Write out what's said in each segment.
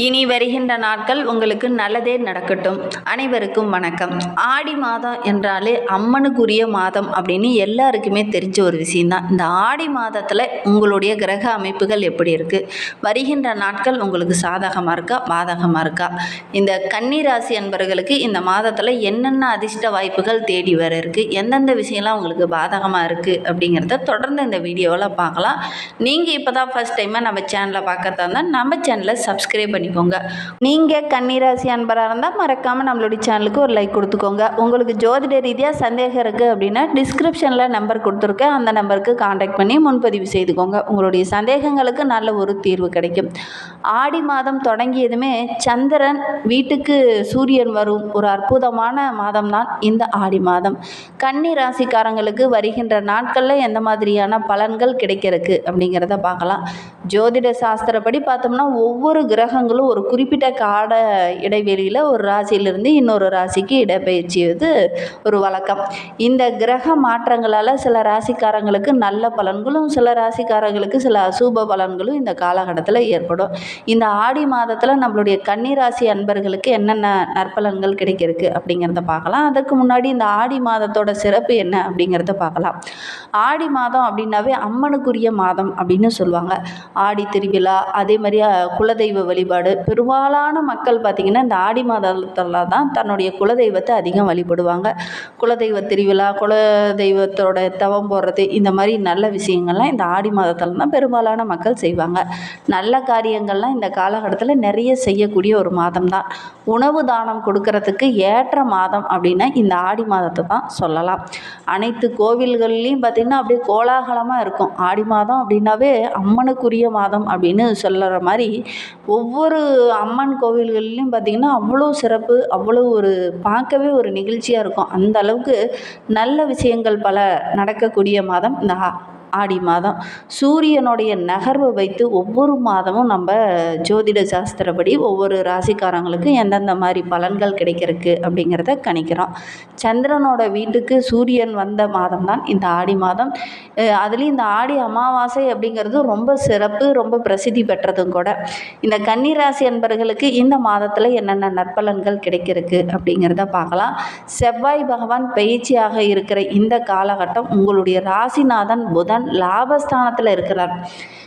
இனி வருகின்ற நாட்கள் உங்களுக்கு நல்லதே நடக்கட்டும். அனைவருக்கும் வணக்கம். ஆடி மாதம் என்றாலே அம்மனுக்குரிய மாதம் அப்படின்னு எல்லாருக்குமே தெரிஞ்ச ஒரு விஷயந்தான் இந்த ஆடி மாதத்தில் உங்களுடைய கிரக அமைப்புகள் எப்படி இருக்குது வருகின்ற நாட்கள் உங்களுக்கு சாதகமாக இருக்கா? பாதகமாக இருக்கா? இந்த கன்னிராசி அன்பர்களுக்கு இந்த மாதத்தில் என்னென்ன அதிர்ஷ்ட வாய்ப்புகள் தேடி வர இருக்குது எந்தெந்த விஷயம்லாம் உங்களுக்கு பாதகமாக இருக்குது அப்படிங்கிறத தொடர்ந்து இந்த வீடியோவில் பார்க்கலாம். நீங்கள் இப்போ தான் ஃபஸ்ட் டைமாக நம்ம சேனலை பார்க்கறதா இருந்தால் நம்ம சேனலை சப்ஸ்கிரைப் பண்ணிக்கோங்க. நீங்கள் கன்னிராசி அன்பராக இருந்தால் மறக்காமல் நம்மளுடைய சேனலுக்கு ஒரு லைக் கொடுத்துக்கோங்க. உங்களுக்கு ஜோதிட ரீதியாக சந்தேகம் இருக்குது அப்படின்னா டிஸ்கிரிப்ஷனில் நம்பர் கொடுத்துருக்கேன். அந்த நம்பருக்கு காண்டாக்ட் பண்ணி முன்பதிவு செய்துக்கோங்க. உங்களுடைய சந்தேகங்களுக்கு நல்ல ஒரு தீர்வு கிடைக்கும். ஆடி மாதம் தொடங்கியதுமே சந்திரன் வீட்டுக்கு சூரியன் வரும். ஒரு அற்புதமான மாதம் தான் இந்த ஆடி மாதம். கன்னி ராசிக்காரங்களுக்கு வருகின்ற நாட்களில் எந்த மாதிரியான பலன்கள் கிடைக்கிறதுக்கு அப்படிங்கிறத பார்க்கலாம். ஜோதிட சாஸ்திரப்படி பார்த்தோம்னா ஒவ்வொரு கிரகங்களும் ஒரு குறிப்பிட்ட கால இடைவெளியில் ஒரு ராசியிலிருந்து இன்னொரு ராசிக்கு இடப்பெயர்ச்சியது ஒரு வழக்கம். இந்த கிரக மாற்றங்களால் சில ராசிக்காரங்களுக்கு நல்ல பலன்களும் சில ராசிக்காரங்களுக்கு சில அசூப பலன்களும் இந்த காலகட்டத்தில் ஏற்படும். இந்த ஆடி மாதத்தில் நம்மளுடைய கன்னிராசி அன்பர்களுக்கு என்னென்ன நற்பலன்கள் கிடைக்கிறதுக்கு அப்படிங்கிறத பார்க்கலாம். அதற்கு முன்னாடி இந்த ஆடி மாதத்தோட சிறப்பு என்ன அப்படிங்கிறத பார்க்கலாம். ஆடி மாதம் அப்படின்னாவே அம்மனுக்குரிய மாதம் அப்படின்னு சொல்லுவாங்க. ஆடி திருவிழா அதே மாதிரி குலதெய்வ வழிபாடு. பெரும்பாலான மக்கள் பார்த்திங்கன்னா இந்த ஆடி மாதத்தில் தான் தன்னுடைய குலதெய்வத்தை அதிகம் வழிபடுவாங்க. குலதெய்வ திருவிழா குலதெய்வத்தோட தவம் போடுறது இந்த மாதிரி நல்ல விஷயங்கள்லாம் இந்த ஆடி மாதத்தில் தான் பெரும்பாலான மக்கள் செய்வாங்க. நல்ல காரியங்கள்லாம் இந்த காலகட்டத்தில் நிறைய செய்யக்கூடிய ஒரு மாதம் தான் உணவு தானம் கொடுக்கறதுக்கு ஏற்ற மாதம் அப்படின்னா இந்த ஆடி மாதத்தை தான் சொல்லலாம். அனைத்து கோவில்கள்லேயும் பார்த்திங்கன்னா அப்படியே கோலாகலமாக இருக்கும். ஆடி மாதம் அப்படின்னாவே அம்மனுக்குரிய மாதம் அப்படின்னு சொல்லுற மாதிரி ஒவ்வொரு அம்மன் கோவில்கள்லையும் பார்த்திங்கன்னா அவ்வளோ சிறப்பு அவ்வளோ ஒரு பார்க்கவே ஒரு நிகழ்ச்சியாக இருக்கும். அந்த அளவுக்கு நல்ல விஷயங்கள் பல நடக்கக்கூடிய மாதம் இந்த ஆடி மாதம் சூரியனுடைய நகர்வை வைத்து ஒவ்வொரு மாதமும் நம்ம ஜோதிட சாஸ்திரப்படி ஒவ்வொரு ராசிக்காரங்களுக்கும் எந்தெந்த மாதிரி பலன்கள் கிடைக்கிறதுக்கு அப்படிங்கிறத கணிக்கிறோம். சந்திரனோட வீட்டுக்கு சூரியன் வந்த மாதம் தான் இந்த ஆடி மாதம். அதுலேயும் இந்த ஆடி அமாவாசை அப்படிங்கிறது ரொம்ப சிறப்பு ரொம்ப பிரசித்தி பெற்றதும் கூட. இந்த கன்னிராசி அன்பர்களுக்கு இந்த மாதத்தில் என்னென்ன நற்பலன்கள் கிடைக்கிறதுக்கு அப்படிங்கிறத பார்க்கலாம். செவ்வாய் பகவான் பயிற்சியாக இருக்கிற இந்த காலகட்டம் உங்களுடைய ராசிநாதன் புதன் லாபஸ்தானத்தில் இருக்கிறார்.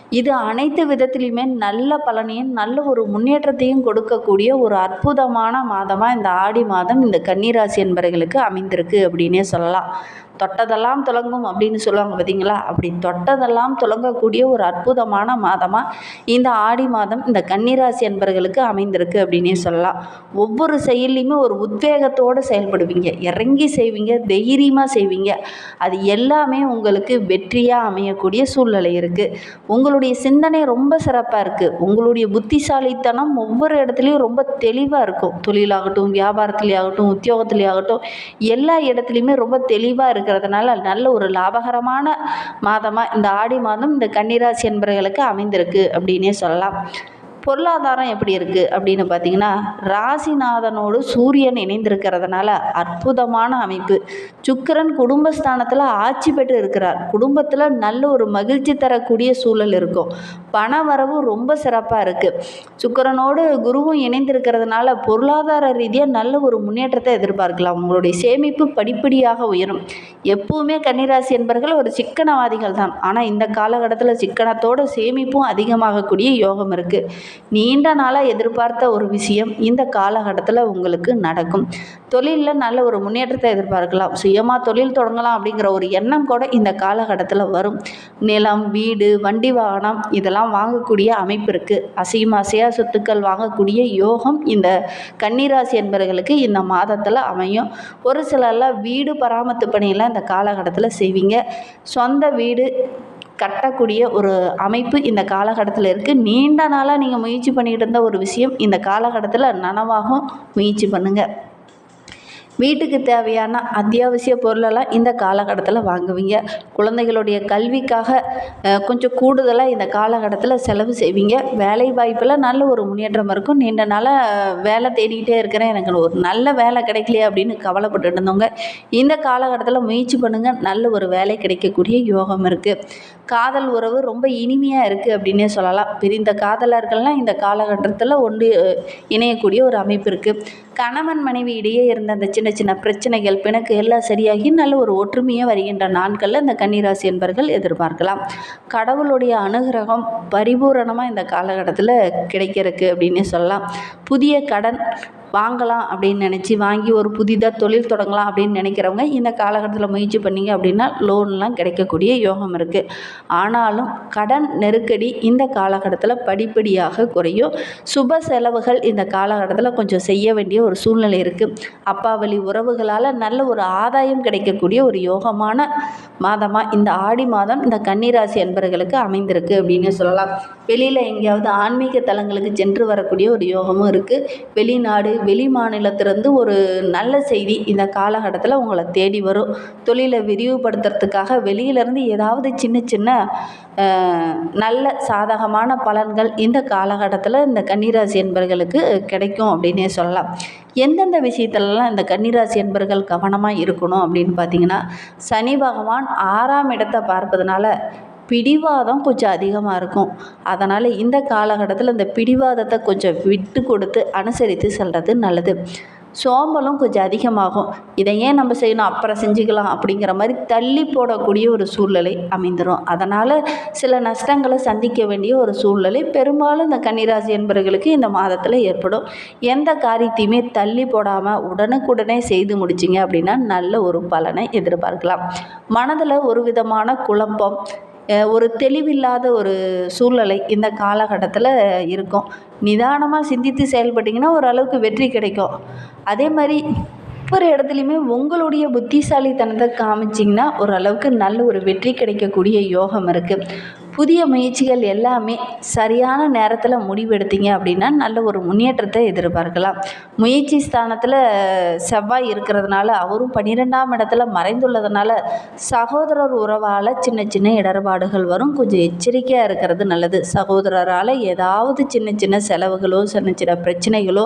இது அனைத்து விதத்திலையுமே நல்ல பலனையும் நல்ல ஒரு முன்னேற்றத்தையும் கொடுக்கக்கூடிய ஒரு அற்புதமான மாதமாக இந்த ஆடி மாதம் இந்த கன்னிராசி என்பவர்களுக்கு அமைந்திருக்கு அப்படின்னே சொல்லலாம். தொட்டதெல்லாம் துலங்கும் அப்படின்னு சொல்லுவாங்க பார்த்தீங்களா? அப்படி தொட்டதெல்லாம் துலங்கக்கூடிய ஒரு அற்புதமான மாதமாக இந்த ஆடி மாதம் இந்த கன்னிராசி என்பவர்களுக்கு அமைந்திருக்கு அப்படின்னே சொல்லலாம். ஒவ்வொரு செயல்லையுமே ஒரு உத்வேகத்தோடு செயல்படுவீங்க. இறங்கி செய்வீங்க தைரியமாக செய்வீங்க. அது எல்லாமே உங்களுக்கு வெற்றியாக அமையக்கூடிய சூழ்நிலை இருக்குது உங்களுடைய சிந்தனை ரொம்ப சிறப்பாக இருக்குது உங்களுடைய புத்திசாலித்தனம் ஒவ்வொரு இடத்துலையும் ரொம்ப தெளிவாக இருக்கும். தொழிலாகட்டும் வியாபாரத்துலேயாகட்டும் உத்தியோகத்துலேயாகட்டும் எல்லா இடத்துலையுமே ரொம்ப தெளிவாக இருக்குது இருக்கிறதுனால நல்ல ஒரு லாபகரமான மாதமாக இந்த ஆடி மாதம் இந்த கன்னிராசி என்பவர்களுக்கு அமைந்திருக்கு அப்படின்னே சொல்லலாம். பொருளாதாரம் எப்படி இருக்குது அப்படின்னு பார்த்தீங்கன்னா ராசிநாதனோடு சூரியன் இணைந்திருக்கிறதுனால அற்புதமான அமைப்பு. சுக்கிரன் குடும்பஸ்தானத்தில் ஆட்சி பெற்று இருக்கிறார். குடும்பத்தில் நல்ல ஒரு மகிழ்ச்சி தரக்கூடிய சூழல் இருக்கும். பண வரவு ரொம்ப சிறப்பாக இருக்குது சுக்கரனோடு குருவும் இணைந்திருக்கிறதுனால பொருளாதார ரீதியாக நல்ல ஒரு முன்னேற்றத்தை எதிர்பார்க்கலாம். உங்களுடைய சேமிப்பு படிப்படியாக உயரும். எப்பவுமே கன்னிராசி என்பர்கள் ஒரு சிக்கனவாதிகள் தான் ஆனால் இந்த காலகட்டத்தில் சிக்கனத்தோட சேமிப்பும் அதிகமாகக்கூடிய யோகம் இருக்குது நீண்ட நாளாக எதிர்பார்த்த ஒரு விஷயம் இந்த காலகட்டத்தில் உங்களுக்கு நடக்கும். தொழிலில் நல்ல ஒரு முன்னேற்றத்தை எதிர்பார்க்கலாம். சுயமாக தொழில் தொடங்கலாம் அப்படிங்கிற ஒரு எண்ணம் கூட இந்த காலகட்டத்தில் வரும். நிலம் வீடு வண்டி வாகனம் இதெல்லாம் வாங்கக்கூடிய அமைப்பு இருக்குது அசையும் அசையா சொத்துக்கள் வாங்கக்கூடிய யோகம் இந்த கன்னிராசி என்பவர்களுக்கு இந்த மாதத்தில் அமையும். ஒரு சிலர்லாம் வீடு பராமரித்து பணியெல்லாம் இந்த காலகட்டத்தில் செய்வீங்க. சொந்த வீடு கட்டக்கூடிய ஒரு அமைப்பு இந்த காலகட்டத்தில் இருக்குது நீண்ட நாளாக நீங்கள் முயற்சி பண்ணிக்கிட்டு இருந்த ஒரு விஷயம் இந்த காலகட்டத்தில் நனவாகும் முயற்சி பண்ணுங்கள் வீட்டுக்கு தேவையான அத்தியாவசிய பொருளெல்லாம் இந்த காலகட்டத்தில் வாங்குவீங்க. குழந்தைகளுடைய கல்விக்காக கொஞ்சம் கூடுதலாக இந்த காலகட்டத்தில் செலவு செய்வீங்க. வேலை வாய்ப்பில் நல்ல ஒரு முன்னேற்றம் இருக்கும். நீண்ட நாளாக வேலை தேடிக்கிட்டே இருக்கிறேன். எனக்கு ஒரு நல்ல வேலை கிடைக்கலையே அப்படின்னு கவலைப்பட்டு இருந்தவங்க இந்த காலகட்டத்தில் முயற்சி பண்ணுங்கள் நல்ல ஒரு வேலை கிடைக்கக்கூடிய யோகம் இருக்குது காதல் உறவு ரொம்ப இனிமையாக இருக்குது அப்படின்னே சொல்லலாம். பிரிந்த காதலர்கள்லாம் இந்த காலகட்டத்தில் ஒன்று இணையக்கூடிய ஒரு அமைப்பு இருக்குது கணவன் மனைவி இடையே இருந்த அந்த சின்ன சின்ன பிரச்சனைகள் பிணக்கு எல்லாம் சரியாகி நல்ல ஒரு ஒற்றுமையாக வருகின்ற நாட்களில் இந்த கன்னிராசி என்பர்கள் எதிர்பார்க்கலாம். கடவுளுடைய அனுகிரகம் பரிபூரணமாக இந்த காலகட்டத்தில் கிடைக்கிறதுக்கு அப்படின்னே சொல்லலாம். புதிய கடன் வாங்கலாம் அப்படின்னு நினச்சி வாங்கி ஒரு புதிதாக தொழில் தொடங்கலாம் அப்படின்னு நினைக்கிறவங்க இந்த காலகட்டத்தில் முயற்சி பண்ணீங்க அப்படின்னா லோன்லாம் கிடைக்கக்கூடிய யோகம் இருக்குது ஆனாலும் கடன் நெருக்கடி இந்த காலகட்டத்தில் படிப்படியாக குறையும். சுப செலவுகள் இந்த காலகட்டத்தில் கொஞ்சம் செய்ய வேண்டிய ஒரு சூழ்நிலை இருக்குது அப்பா வழி உறவுகளால் நல்ல ஒரு ஆதாயம் கிடைக்கக்கூடிய ஒரு யோகமான மாதமாக இந்த ஆடி மாதம் இந்த கன்னிராசி அன்பர்களுக்கு அமைந்திருக்கு அப்படின்னு சொல்லலாம். வெளியில் எங்கேயாவது ஆன்மீக தலங்களுக்கு சென்று வரக்கூடிய ஒரு யோகமும் இருக்குது வெளிநாடு வெளி மாநிலத்திலேருந்து ஒரு நல்ல செய்தி இந்த காலகட்டத்தில் உங்களை தேடி வரும். தொழிலை விரிவுபடுத்துறதுக்காக வெளியிலேருந்து ஏதாவது சின்ன சின்ன நல்ல சாதகமான பலன்கள் இந்த காலகட்டத்தில் இந்த கன்னிராசி என்பர்களுக்கு கிடைக்கும் அப்படின்னே சொல்லலாம். எந்தெந்த விஷயத்துலலாம் இந்த கன்னிராசி என்பர்கள் கவனமாக இருக்கணும் அப்படின்னு பார்த்தீங்கன்னா சனி பகவான் ஆறாம் இடத்தை பார்ப்பதனால பிடிவாதம் கொஞ்சம் அதிகமாக இருக்கும். அதனால் இந்த காலகட்டத்தில் இந்த பிடிவாதத்தை கொஞ்சம் விட்டு கொடுத்து அனுசரித்து செல்வது நல்லது. சோம்பலும் கொஞ்சம் அதிகமாகும். இதை ஏன் நம்ம செய்யணும்? அப்புறம் செஞ்சுக்கலாம் அப்படிங்கிற மாதிரி தள்ளி போடக்கூடிய ஒரு சூழ்நிலை அமைந்துடும் அதனால் சில நஷ்டங்களை சந்திக்க வேண்டிய ஒரு சூழ்நிலை பெரும்பாலும் இந்த கன்னிராசி என்பவர்களுக்கு இந்த மாதத்தில் ஏற்படும். எந்த காரியத்தையுமே தள்ளி போடாமல் உடனுக்குடனே செய்து முடிச்சிங்க அப்படின்னா நல்ல ஒரு பலனை எதிர்பார்க்கலாம். மனதில் ஒரு விதமான குழப்பம் ஒரு தெளிவில்லாத ஒரு சூழ்நிலை இந்த காலகட்டத்தில் இருக்கும். நிதானமாக சிந்தித்து செயல்பட்டிங்கன்னா ஓரளவுக்கு வெற்றி கிடைக்கும். அதே மாதிரி ஒவ்வொரு இடத்துலையுமே உங்களுடைய புத்திசாலித்தனத்தை காமிச்சிங்கன்னா ஓரளவுக்கு நல்ல ஒரு வெற்றி கிடைக்கக்கூடிய யோகம் இருக்குது புதிய முயற்சிகள் எல்லாமே சரியான நேரத்தில் முடிவெடுத்தீங்க அப்படின்னா நல்ல ஒரு முன்னேற்றத்தை எதிர்பார்க்கலாம். முயற்சி ஸ்தானத்தில் செவ்வாய் இருக்கிறதுனால அவரும் பன்னிரெண்டாம் இடத்துல மறைந்துள்ளதுனால சகோதரர் உறவால் சின்ன சின்ன இடர்பாடுகள் வரும். கொஞ்சம் எச்சரிக்கையாக இருக்கிறது நல்லது. சகோதரரால் ஏதாவது சின்ன சின்ன செலவுகளோ சின்ன சின்ன பிரச்சனைகளோ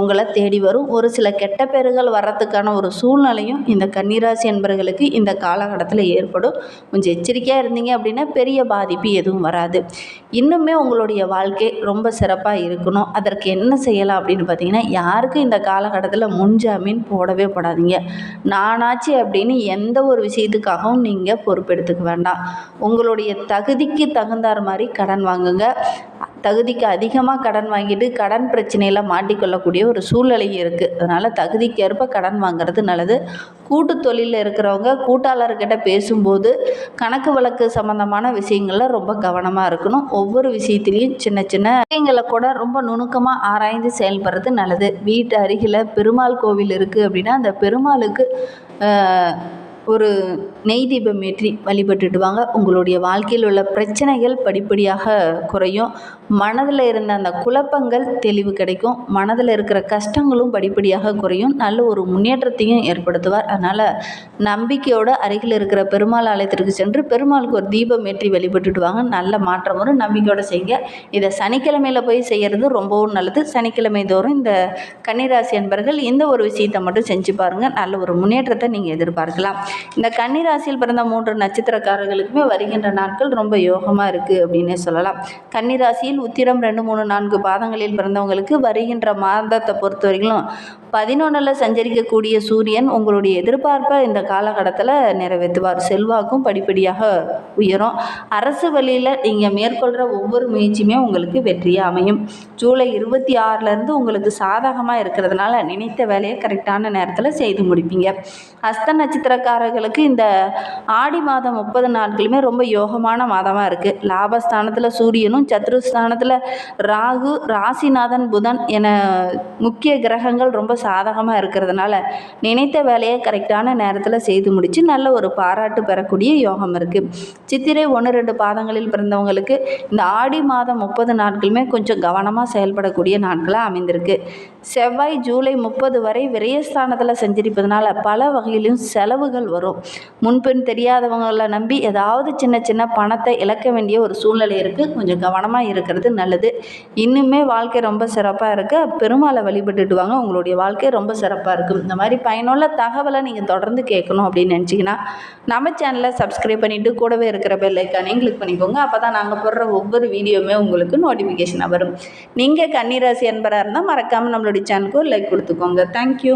உங்களை தேடி வரும். ஒரு சில கெட்ட பேர்கள் வர வரத்துக்கான ஒரு சூழ்நிலையும் இந்த கன்னிராசி என்பவர்களுக்கு இந்த காலகட்டத்தில் ஏற்படும். கொஞ்சம் எச்சரிக்கையாக இருந்தீங்க அப்படின்னா பெரிய பாதிப்பு எதுவும் வராது. இன்னுமே உங்களுடைய வாழ்க்கை ரொம்ப சிறப்பாக இருக்கணும். அதற்கு என்ன செய்யலாம் அப்படின்னு பார்த்தீங்கன்னா யாருக்கும் இந்த காலகட்டத்தில் முன்ஜாமீன் போடவே போடாதீங்க. நானாச்சு அப்படின்னு எந்த ஒரு விஷயத்துக்காகவும் நீங்கள் பொறுப்பெடுத்துக்க வேண்டாம். உங்களுடைய தகுதிக்கு தகுந்தார் மாதிரி கடன் வாங்குங்க. தகுதிக்கு அதிகமாக கடன் வாங்கிட்டு கடன் பிரச்சனையில் மாட்டிக்கொள்ளக்கூடிய ஒரு சூழ்நிலை இருக்குது அதனால் தகுதிக்கேற்ப கடன் வாங்குறது நல்லது. கூட்டு தொழிலில் இருக்கிறவங்க கூட்டாளர்கிட்ட பேசும்போது கணக்கு வழக்கு சம்மந்தமான விஷயங்களில் ரொம்ப கவனமாக இருக்கணும். ஒவ்வொரு விஷயத்துலேயும் சின்ன சின்ன விஷயங்களை கூட ரொம்ப நுணுக்கமாக ஆராய்ந்து செயல்படுறது நல்லது. வீட்டு அருகில் பெருமாள் கோவில் இருக்குது அப்படின்னா அந்த பெருமாளுக்கு ஒரு நெய் தீபம் ஏற்றி வழிபட்டுடுவாங்க உங்களுடைய வாழ்க்கையில் உள்ள பிரச்சனைகள் படிப்படியாக குறையும். மனதில் இருந்த அந்த குழப்பங்கள் தெளிவு கிடைக்கும். மனதில் இருக்கிற கஷ்டங்களும் படிப்படியாக குறையும். நல்ல ஒரு முன்னேற்றத்தையும் ஏற்படுத்துவார். அதனால் நம்பிக்கையோட அருகில் இருக்கிற பெருமாள் ஆலயத்திற்கு சென்று பெருமாளுக்கு ஒரு தீபம் ஏற்றி வழிபட்டுடுவாங்க நல்ல மாற்றம் வரும். நம்பிக்கையோடு செய்யுங்க. இதை சனிக்கிழமையில் போய் செய்கிறது ரொம்பவும் நல்லது. சனிக்கிழமை தோறும் இந்த கன்னிராசி அன்பர்கள் இந்த ஒரு விஷயத்தை மட்டும் செஞ்சு பாருங்கள் நல்ல ஒரு முன்னேற்றத்தை நீங்கள் எதிர்பார்க்கலாம். இந்த கன்னிராசியில் பிறந்த மூன்று நட்சத்திரக்காரர்களுக்குமே வருகின்ற நாட்கள் ரொம்ப யோகமாக இருக்குது அப்படின்னே சொல்லலாம். கன்னிராசியில் உத்திரம் ரெண்டு மூணு நான்கு பாதங்களில் பிறந்தவங்களுக்கு வருகின்ற மாதத்தை பொறுத்த வரைக்கும் பதினொன்றில் சஞ்சரிக்கக்கூடிய சூரியன் உங்களுடைய எதிர்பார்ப்பை இந்த காலகட்டத்தில் நிறைவேற்றுவார். செல்வாக்கும் படிப்படியாக உயரும். அரசு வழியில் நீங்கள் மேற்கொள்கிற ஒவ்வொரு முயற்சியுமே உங்களுக்கு வெற்றியாக அமையும். ஜூலை இருபத்தி ஆறுலேருந்து உங்களுக்கு சாதகமாக இருக்கிறதுனால நினைத்த வேலையை கரெக்டான நேரத்தில் செய்து முடிப்பீங்க. ஹஸ்த நட்சத்திரக்காரர்கள் ராசிக்காரர்களுக்கு இந்த ஆடி மாதம் முப்பது நாட்களுமே ரொம்ப யோகமான மாதமாக இருக்குது லாபஸ்தானத்தில் சூரியனும் சத்ருஸ்தானத்தில் ராகு ராசிநாதன் புதன் என முக்கிய கிரகங்கள் ரொம்ப சாதகமாக இருக்கிறதுனால நினைத்த வேலையை கரெக்டான நேரத்தில் செய்து முடித்து நல்ல ஒரு பாராட்டு பெறக்கூடிய யோகம் இருக்குது சித்திரை ஒன்று ரெண்டு பாதங்களில் பிறந்தவங்களுக்கு இந்த ஆடி மாதம் முப்பது நாட்களுமே கொஞ்சம் கவனமாக செயல்படக்கூடிய நாட்களாக அமைந்திருக்கு. செவ்வாய் ஜூலை முப்பது வரை விரயஸ்தானத்தில் செஞ்சிருப்பதனால பல வகையிலும் செலவுகள் வரும். முன்பின் தெரியாதவங்களை நம்பி ஏதாவது சின்ன சின்ன பணத்தை இழக்க வேண்டிய ஒரு சூழ்நிலை இருக்குது கொஞ்சம் கவனமாக இருக்கிறது நல்லது. இன்னுமே வாழ்க்கை ரொம்ப சிறப்பாக இருக்குது பெருமாளை வழிபட்டுட்டு வாங்க. உங்களுடைய வாழ்க்கை ரொம்ப சிறப்பாக இருக்கும் இந்த மாதிரி பயனுள்ள தகவலை நீங்கள் தொடர்ந்து கேட்கணும் அப்படின்னு நினச்சிங்கன்னா நம்ம சேனலை சப்ஸ்கிரைப் பண்ணிவிட்டு கூடவே இருக்கிற பெல் ஐக்கானையும் கிளிக் பண்ணிக்கோங்க. அப்போ தான் நாங்கள் போடுற ஒவ்வொரு வீடியோவுமே உங்களுக்கு நோட்டிஃபிகேஷனாக வரும். நீங்கள் கன்னிராசி என்பராக இருந்தால் மறக்காமல் நம்மளுடைய சேனலுக்கு ஒரு லைக் கொடுத்துக்கோங்க. தேங்க்யூ